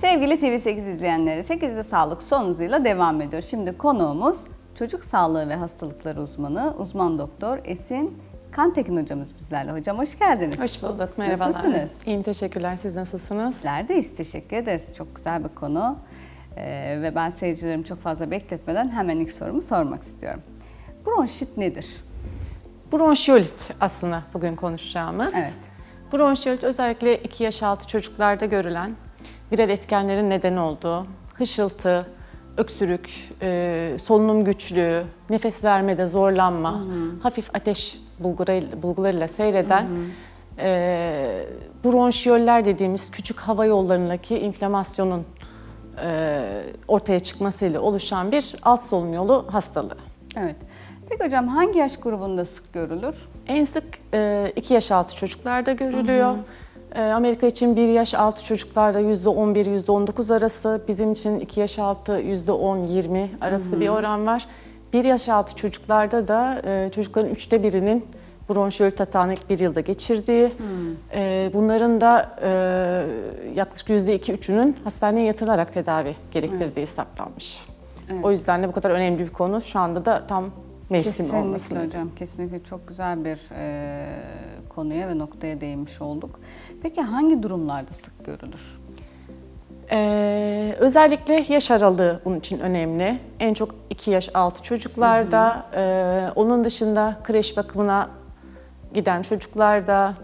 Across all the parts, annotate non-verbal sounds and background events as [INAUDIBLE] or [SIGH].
Sevgili TV8 izleyenleri, 8'de sağlık son hızıyla devam ediyor. Şimdi konuğumuz çocuk sağlığı ve hastalıkları uzmanı, uzman doktor Esin Kantekin hocamız bizlerle. Hocam hoş geldiniz. Hoş bulduk, merhabalar. Nasılsınız? İyiyim, teşekkürler. Siz nasılsınız? Bizler deyiz, teşekkür ederiz. Çok güzel bir konu. Ee, ve ben seyircilerimi çok fazla bekletmeden hemen ilk sorumu sormak istiyorum. Bronşit nedir? Bronşiolit aslında bugün konuşacağımız. Evet. Bronşiolit özellikle 2 yaş altı çocuklarda görülen viral etkenlerin neden olduğu hışıltı, öksürük, e, solunum güçlüğü, nefes vermede zorlanma, hafif ateş bulguları- bulgularıyla seyreden e, bronşiyoller dediğimiz küçük hava yollarındaki inflamasyonun e, ortaya çıkmasıyla oluşan bir alt solunum yolu hastalığı. Evet. Peki hocam hangi yaş grubunda sık görülür? En sık 2 yaş altı çocuklarda görülüyor. E, Amerika için 1 yaş altı çocuklarda %11-%19 arası, bizim için 2 yaş altı %10-20 arası bir oran var. 1 yaş altı çocuklarda da e, çocukların üçte birinin bronşiolit atağını ilk bir yılda geçirdiği, e, bunların da e, yaklaşık %2-3'ünün hastaneye yatırılarak tedavi gerektirdiği saptanmış. O yüzden de bu kadar önemli bir konu. Şu anda da tam mevsim olması. Kesinlikle hocam, kesinlikle çok güzel bir e, konuya ve noktaya değinmiş olduk. Peki hangi durumlarda sık görülür? Ee, özellikle yaş aralığı bunun için önemli. En çok 2 yaş altı çocuklarda, e, onun dışında kreş bakımına giden çocuklarda,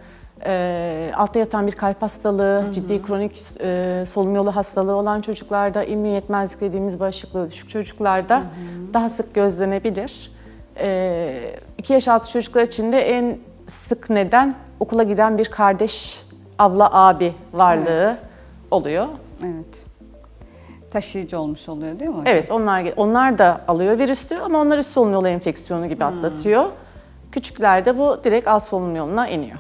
e, altta yatan bir kalp hastalığı, ciddi kronik e, solunum yolu hastalığı olan çocuklarda, immün yetmezlik dediğimiz bağışıklığı düşük çocuklarda daha sık gözlenebilir. 2 yaş altı çocuklar için de en sık neden okula giden bir kardeş, abla, abi varlığı Evet. oluyor. Evet. Taşıyıcı olmuş oluyor değil mi hocam? Evet onlar onlar da alıyor virüsü ama onlar üst solunum yolu enfeksiyonu gibi atlatıyor. Küçüklerde bu direkt alt solunum yoluna iniyor.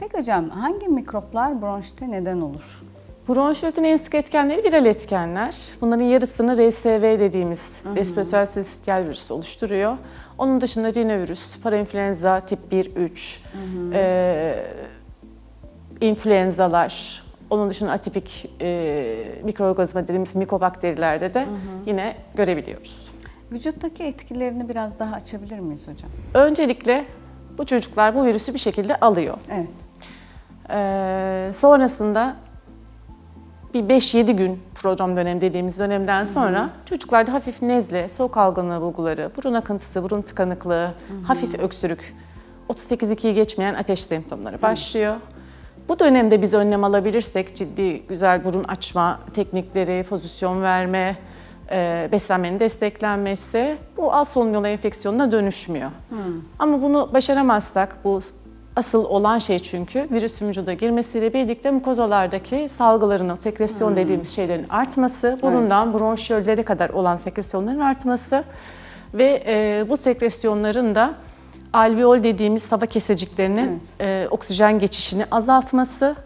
Peki hocam hangi mikroplar bronşite neden olur? Bronşiyotin en sık etkenleri viral etkenler. Bunların yarısını RSV dediğimiz respirasyon sinsitial virüsü oluşturuyor. Onun dışında rinovirüs, parainfluenza tip 1-3, e, influenzalar, onun dışında atipik e, mikroorganizma dediğimiz mikobakterilerde de yine görebiliyoruz. Vücuttaki etkilerini biraz daha açabilir miyiz hocam? Öncelikle bu çocuklar bu virüsü bir şekilde alıyor. Evet. Ee, sonrasında bir 5-7 gün program dönem dediğimiz dönemden sonra çocuklarda hafif nezle, soğuk algınlığı bulguları, burun akıntısı, burun tıkanıklığı, hafif öksürük, 38-2'yi geçmeyen ateş semptomları başlıyor. Bu dönemde biz önlem alabilirsek ciddi güzel burun açma teknikleri, pozisyon verme, e, beslenmenin desteklenmesi bu alt solunum yolu enfeksiyonuna dönüşmüyor. Ama bunu başaramazsak bu asıl olan şey çünkü virüsün vücuda girmesiyle birlikte mukozalardaki salgıların, sekresyon dediğimiz şeylerin artması, burundan bronşiyollere kadar olan sekresyonların artması ve e, bu sekresyonların da alveol dediğimiz hava keseciklerinin e, oksijen geçişini azaltması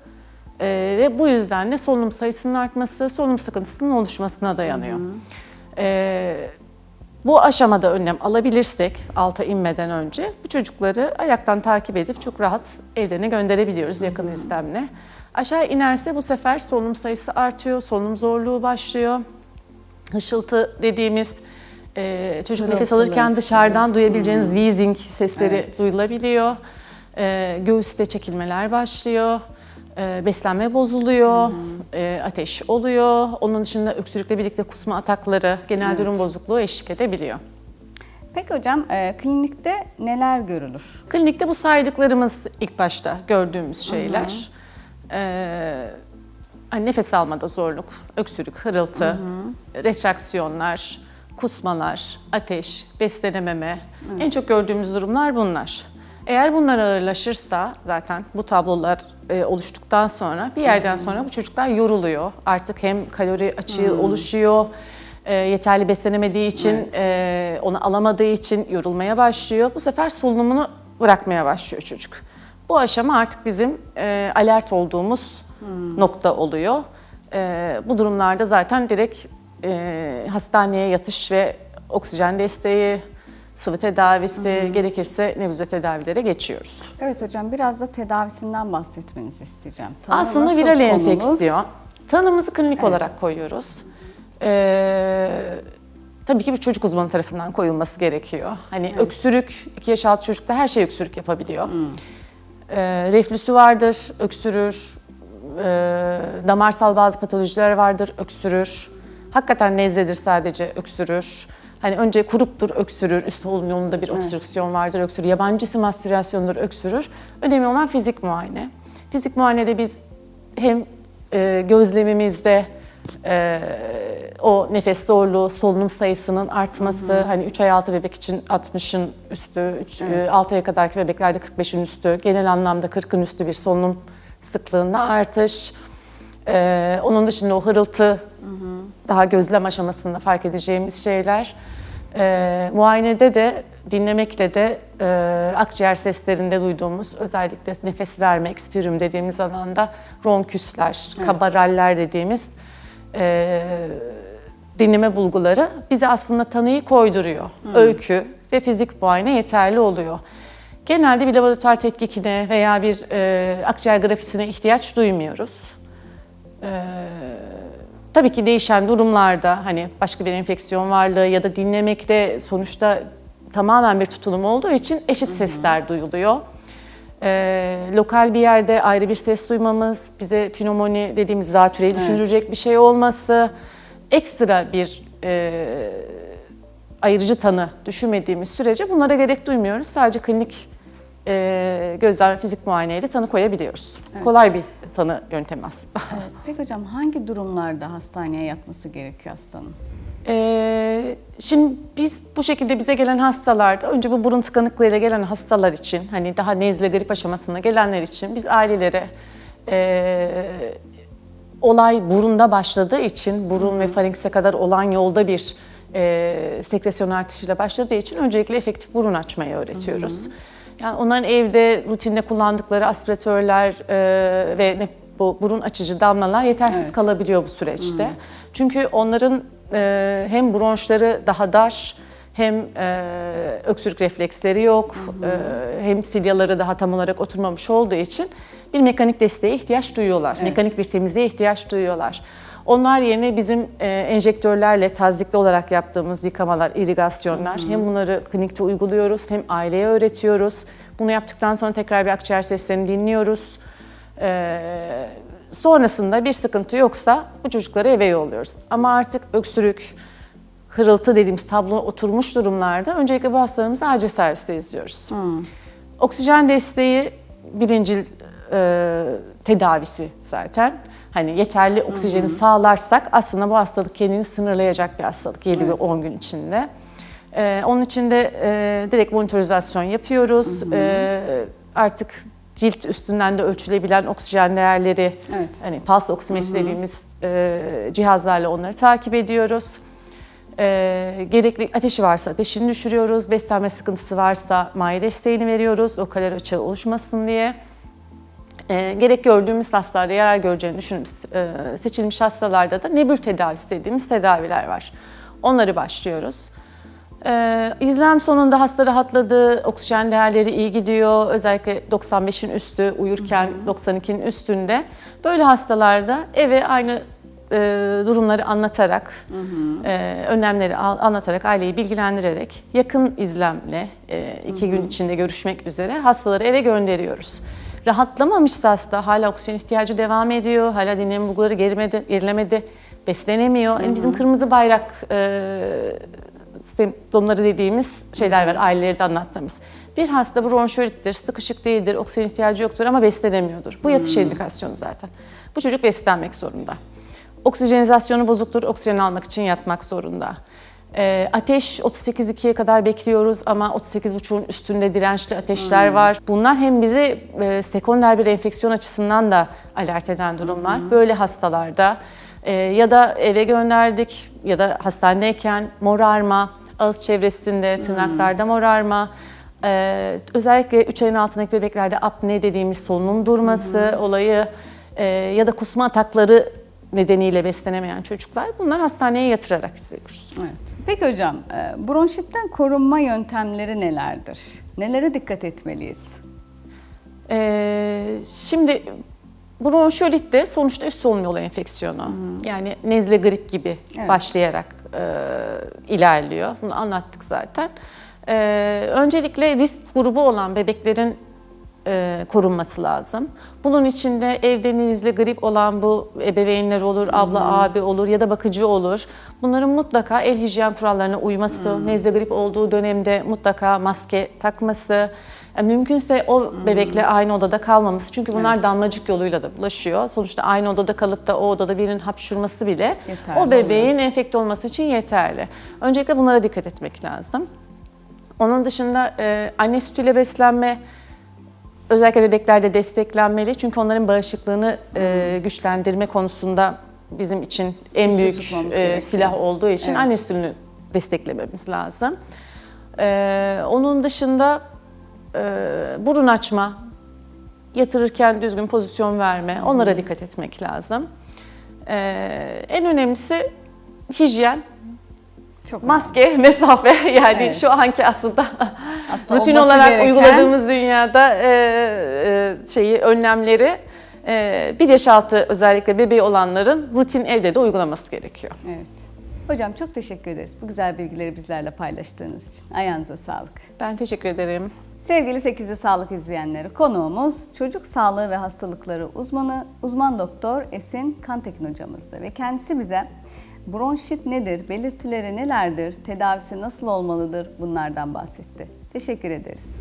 e, ve bu yüzden de solunum sayısının artması, solunum sıkıntısının oluşmasına dayanıyor. E, bu aşamada önlem alabilirsek alta inmeden önce bu çocukları ayaktan takip edip çok rahat evlerine gönderebiliyoruz yakın izlemle. Aşağı inerse bu sefer solunum sayısı artıyor, solunum zorluğu başlıyor. Hışıltı dediğimiz e, çocuk nefes alırken dışarıdan duyabileceğiniz wheezing sesleri duyulabiliyor. E, göğüste çekilmeler başlıyor. E, beslenme bozuluyor, e, ateş oluyor. Onun dışında öksürükle birlikte kusma atakları, genel durum bozukluğu eşlik edebiliyor. Peki hocam e, klinikte neler görülür? Klinikte bu saydıklarımız ilk başta gördüğümüz şeyler. Ee, hani nefes almada zorluk, öksürük, hırıltı, retraksiyonlar, kusmalar, ateş, beslenememe. En çok gördüğümüz durumlar bunlar. Eğer bunlar ağırlaşırsa zaten bu tablolar e, oluştuktan sonra bir yerden sonra bu çocuklar yoruluyor. Artık hem kalori açığı oluşuyor, e, yeterli beslenemediği için, e, onu alamadığı için yorulmaya başlıyor. Bu sefer solunumunu bırakmaya başlıyor çocuk. Bu aşama artık bizim e, alert olduğumuz nokta oluyor. E, bu durumlarda zaten direkt e, hastaneye yatış ve oksijen desteği, sıvı tedavisi, gerekirse nebulize tedavilere geçiyoruz. Evet hocam biraz da tedavisinden bahsetmenizi isteyeceğim. Tanı Aslında viral enfeksiyon. Tanımızı klinik olarak koyuyoruz. Ee, tabii ki bir çocuk uzmanı tarafından koyulması gerekiyor. Hani öksürük, 2 yaş altı çocukta her şey öksürük yapabiliyor. Ee, reflüsü vardır, öksürür. Ee, damarsal bazı patolojiler vardır, öksürür. Hakikaten nezledir sadece, öksürür. Hani önce kuruptur, öksürür. Üst solunum yolunda bir obstrüksiyon vardır, öksürür. Yabancı isim aspirasyondur, öksürür. Önemli olan fizik muayene. Fizik muayenede biz hem e, gözlemimizde e, o nefes zorluğu, solunum sayısının artması, hani 3 ay altı bebek için 60'ın üstü, 3, 6 aya kadarki bebeklerde 45'in üstü, genel anlamda 40'ın üstü bir solunum sıklığında artış. E, onun dışında o hırıltı daha gözlem aşamasında fark edeceğimiz şeyler. E, muayenede de dinlemekle de e, akciğer seslerinde duyduğumuz özellikle nefes verme, ekspirüm dediğimiz alanda ronküsler, kabaraller dediğimiz e, dinleme bulguları bize aslında tanıyı koyduruyor. Öykü ve fizik muayene yeterli oluyor. Genelde bir laboratuvar tetkikine veya bir e, akciğer grafisine ihtiyaç duymuyoruz. Tabii ki değişen durumlarda hani başka bir enfeksiyon varlığı ya da dinlemekte sonuçta tamamen bir tutulum olduğu için eşit sesler duyuluyor. Ee, lokal bir yerde ayrı bir ses duymamız, bize pnömoni dediğimiz zatüreyi düşündürecek bir şey olması, ekstra bir e, ayırıcı tanı düşünmediğimiz sürece bunlara gerek duymuyoruz. Sadece klinik e, gözlem ve fizik muayeneyle tanı koyabiliyoruz. Kolay bir tanı yöntemi aslında. Evet. Peki hocam hangi durumlarda hastaneye yatması gerekiyor hastanın? Ee, şimdi biz bu şekilde bize gelen hastalarda önce bu burun tıkanıklığıyla gelen hastalar için hani daha nezle grip aşamasında gelenler için biz ailelere ee, olay burunda başladığı için burun ve faringse kadar olan yolda bir e, sekresyon artışıyla başladığı için öncelikle efektif burun açmayı öğretiyoruz. Yani onların evde rutinde kullandıkları aspiratörler e, ve ne, bu burun açıcı damlalar yetersiz Evet. kalabiliyor bu süreçte. Çünkü onların e, hem bronşları daha dar hem e, öksürük refleksleri yok, e, hem silyaları daha tam olarak oturmamış olduğu için bir mekanik desteğe ihtiyaç duyuyorlar. Mekanik bir temizliğe ihtiyaç duyuyorlar. Onlar yerine bizim e, enjektörlerle tazikli olarak yaptığımız yıkamalar, irigasyonlar hem bunları klinikte uyguluyoruz hem aileye öğretiyoruz. Bunu yaptıktan sonra tekrar bir akciğer seslerini dinliyoruz. E, sonrasında bir sıkıntı yoksa bu çocukları eve yolluyoruz. Ama artık öksürük, hırıltı dediğimiz tablo oturmuş durumlarda öncelikle bu hastalarımızı acil serviste izliyoruz. Oksijen desteği birincil e, tedavisi zaten. Hani yeterli oksijeni sağlarsak aslında bu hastalık kendini sınırlayacak bir hastalık 7 ve 10 gün içinde. E, onun için de e, direkt monitorizasyon yapıyoruz. E, artık cilt üstünden de ölçülebilen oksijen değerleri, Evet. hani pulse oksimetri dediğimiz e, cihazlarla onları takip ediyoruz. E, gerekli ateşi varsa ateşini düşürüyoruz. Beslenme sıkıntısı varsa maye desteğini veriyoruz. O kalori açığı oluşmasın diye. E, gerek gördüğümüz hastalarda yarar göreceğini düşündüğümüz e, seçilmiş hastalarda da nebül tedavisi dediğimiz tedaviler var. Onları başlıyoruz. Ee, izlem sonunda hasta rahatladı, oksijen değerleri iyi gidiyor. Özellikle 95'in üstü, uyurken 92'nin üstünde. Böyle hastalarda eve aynı e, durumları anlatarak, e, önlemleri anlatarak, aileyi bilgilendirerek, yakın izlemle e, iki gün içinde görüşmek üzere hastaları eve gönderiyoruz. Rahatlamamışsa hasta, hala oksijen ihtiyacı devam ediyor, hala dinleme bulguları gerimedi, gerilemedi, beslenemiyor. Yani bizim kırmızı bayrak e, semptomları dediğimiz şeyler var aileleri de anlattığımız. Bir hasta bronşolittir, sıkışık değildir, oksijen ihtiyacı yoktur ama beslenemiyordur. Bu yatış indikasyonu zaten. Bu çocuk beslenmek zorunda. Oksijenizasyonu bozuktur, oksijen almak için yatmak zorunda. Ee, ateş 38-2'ye kadar bekliyoruz ama 38,5'un üstünde dirençli ateşler var. Bunlar hem bizi e, sekonder bir enfeksiyon açısından da alert eden durumlar. Böyle hastalarda e, ya da eve gönderdik ya da hastanedeyken morarma, ağız çevresinde, tırnaklarda morarma, e, özellikle 3 ayın altındaki bebeklerde apne dediğimiz solunum durması olayı e, ya da kusma atakları nedeniyle beslenemeyen çocuklar bunlar hastaneye yatırarak izliyoruz. Evet. Peki hocam, e, bronşitten korunma yöntemleri nelerdir? Nelere dikkat etmeliyiz? Ee, şimdi Bronşiolit de sonuçta üst solunum yolu enfeksiyonu. Yani nezle grip gibi Evet. başlayarak e, ilerliyor. Bunu anlattık zaten. E, öncelikle risk grubu olan bebeklerin e, korunması lazım. Bunun içinde evde nezle grip olan bu ebeveynler olur, abla, abi olur ya da bakıcı olur. Bunların mutlaka el hijyen kurallarına uyması, nezle grip olduğu dönemde mutlaka maske takması, yani mümkünse o bebekle aynı odada kalmaması. Çünkü bunlar damlacık yoluyla da bulaşıyor. Sonuçta aynı odada kalıp da o odada birinin hapşurması bile Yeterli o bebeğin enfekte olması için yeterli. Öncelikle bunlara dikkat etmek lazım. Onun dışında e, anne sütüyle beslenme özellikle bebeklerde desteklenmeli. Çünkü onların bağışıklığını e, güçlendirme konusunda bizim için en Güçlü büyük e, silah olduğu için Evet. anne sütünü desteklememiz lazım. E, onun dışında e, burun açma, yatırırken düzgün pozisyon verme, onlara dikkat etmek lazım. E, en önemlisi hijyen, Çok maske, [LAUGHS] mesafe yani Evet. şu anki aslında [LAUGHS] Aslında rutin olarak gereken- uyguladığımız dünyada e, e, şeyi önlemleri e, bir yaş altı özellikle bebeği olanların rutin evde de uygulaması gerekiyor. Evet. Hocam çok teşekkür ederiz bu güzel bilgileri bizlerle paylaştığınız için. Ayağınıza sağlık. Ben teşekkür ederim. Sevgili 8'de Sağlık izleyenleri, konuğumuz çocuk sağlığı ve hastalıkları uzmanı, uzman doktor Esin Kantekin hocamızdı ve kendisi bize bronşit nedir, belirtileri nelerdir, tedavisi nasıl olmalıdır bunlardan bahsetti. Teşekkür ederiz.